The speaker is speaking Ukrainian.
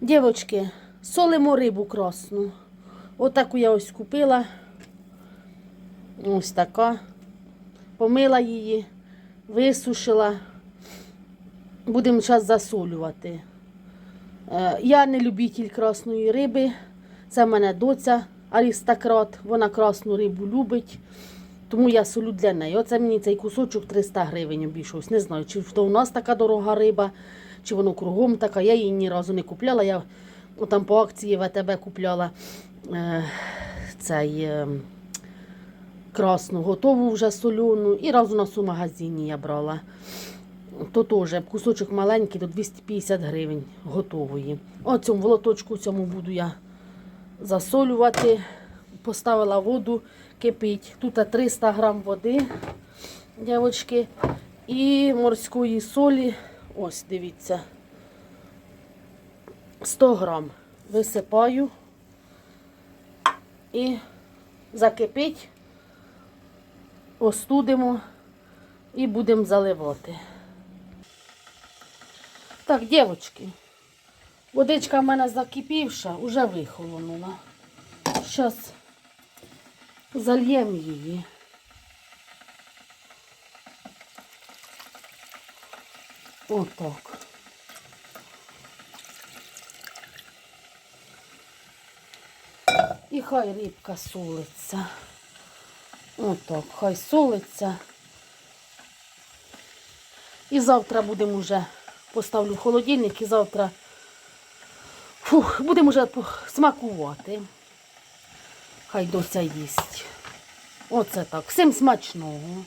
Дівочки, солимо рибу красну. Отаку я ось купила. Ось така. Помила її, висушила. Будемо зараз засолювати. Е, Я не любитель красної риби. Це в мене доця аристократ. Вона красну рибу любить. Тому я солю для неї. Оце мені цей кусочок 300 гривень обійшовся. Не знаю, чи то у нас така дорога риба, чи воно кругом така. Я її ні разу не купляла. Я там по акції ВТБ купляла е, цей е, красну, готову вже соляну. І раз у нас у магазині я брала. То теж кусочок маленький, до 250 гривень готової. Оцьому волоточку цьому буду я засолювати. Поставила воду кипить. Тут 300 грам води, дівчатки, і морської солі. Ось, дивіться. 100 грам. Висипаю і закипить, остудимо і будемо заливати. Так, дівчатки, водичка в мене закипівша, вже вихолонула. Зараз зальємо її. Отак. І хай рибка солиться. Отак, хай солиться. І завтра будемо вже поставлю холодильник і завтра фух, будемо вже смакувати. Хай доця їсть. Оце так. Всім смачного.